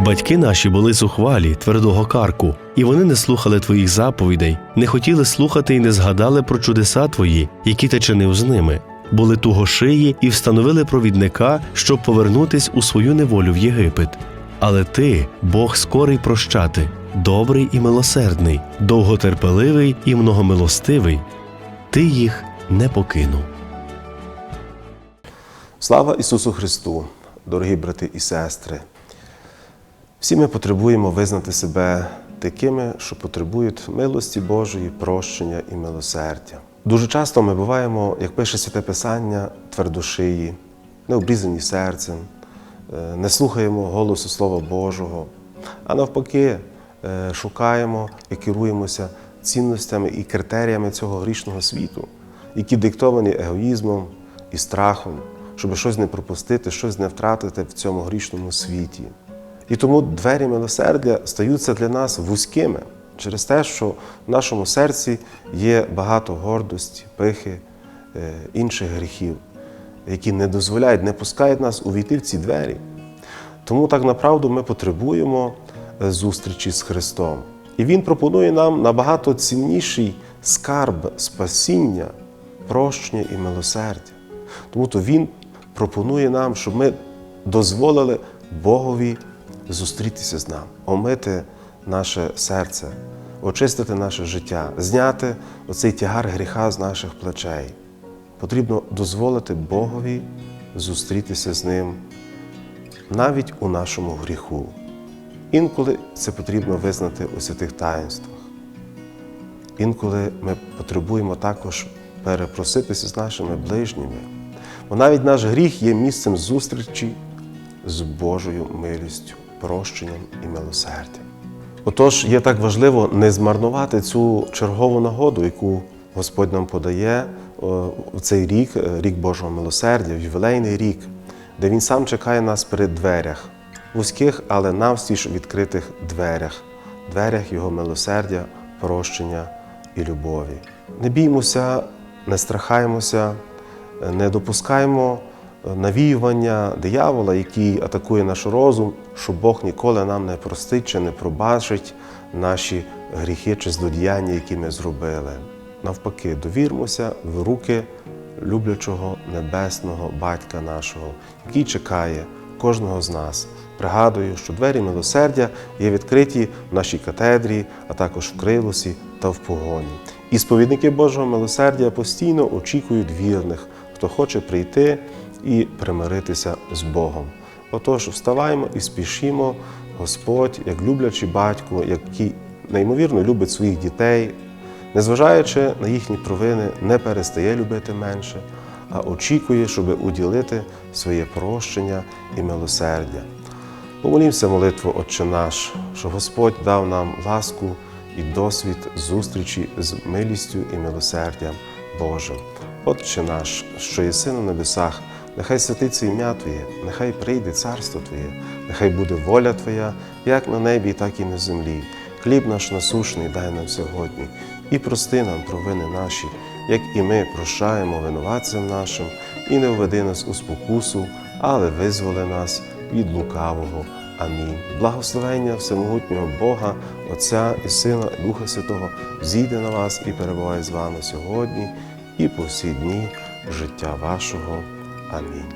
Батьки наші були зухвалі, твердого карку, і вони не слухали твоїх заповідей, не хотіли слухати і не згадали про чудеса твої, які ти чинив з ними. Були тугошиї і встановили провідника, щоб повернутись у свою неволю в Єгипет. Але ти, Бог скорий прощати, добрий і милосердний, довготерпеливий і многомилостивий, ти їх не покинув. Слава Ісусу Христу, дорогі брати і сестри! Всі ми потребуємо визнати себе такими, що потребують милості Божої, прощення і милосердя. Дуже часто ми буваємо, як пише Святе Писання, твердошиї, необрізані серцем, е, не слухаємо голосу Слова Божого, а навпаки, е, шукаємо і керуємося цінностями і критеріями цього грішного світу, які диктовані егоїзмом і страхом, щоб щось не пропустити, щось не втратити в цьому грішному світі. І тому двері милосердя стаються для нас вузькими через те, що в нашому серці є багато гордості, пихи, е, інших гріхів, які не дозволяють, не пускають нас увійти в ці двері. Тому так направду ми потребуємо е, зустрічі з Христом. І Він пропонує нам набагато цінніший скарб спасіння, прощення і милосердя. Тому то Він пропонує нам, щоб ми дозволили Богові зустрітися з нами, омити наше серце, очистити наше життя, зняти оцей тягар гріха з наших плечей. Потрібно дозволити Богові зустрітися з Ним навіть у нашому гріху. Інколи це потрібно визнати у святих таїнствах. Інколи ми потребуємо також перепроситися з нашими ближніми. Бо навіть наш гріх є місцем зустрічі з Божою милістю, прощенням і милосердям. Отож, є так важливо не змарнувати цю чергову нагоду, яку Господь нам подає у цей рік, е, рік Божого милосердя, в ювілейний рік, де Він сам чекає нас при дверях, вузьких, але навстіж відкритих дверях, дверях Його милосердя, прощення і любові. Не біймося, не страхаємося, не допускаємо навіювання диявола, який атакує наш розум, що Бог ніколи нам не простить чи не пробачить наші гріхи чи злодіяння, які ми зробили. Навпаки, довірмося в руки люблячого небесного батька нашого, який чекає кожного з нас. Пригадую, що двері милосердя є відкриті в нашій катедрі, а також в крилосі та в погоні. І сповідники Божого милосердя постійно очікують вірних, хто хоче прийти і примиритися з Богом. Отож, вставаємо і спішімо, Господь, як люблячий батько, який неймовірно любить своїх дітей, незважаючи на їхні провини, не перестає любити менше, а очікує, щоб уділити своє прощення і милосердя. Помолімося молитву Отче наш, що Господь дав нам ласку і досвід зустрічі з милістю і милосердям Божим. Отче наш, що єси на небесах, нехай святиться ім'я Твоє, нехай прийде царство Твоє, нехай буде воля Твоя, як на небі, так і на землі. Хліб наш насушний дай нам сьогодні, і прости нам провини наші, як і ми прощаємо винуватцям нашим, і не введи нас у спокусу, але визволи нас від лукавого. Амінь. Благословення Всемогутнього Бога, Отця і Сина, і Духа Святого зійде на вас і перебуває з вами сьогодні і по всі дні життя вашого. Амінь.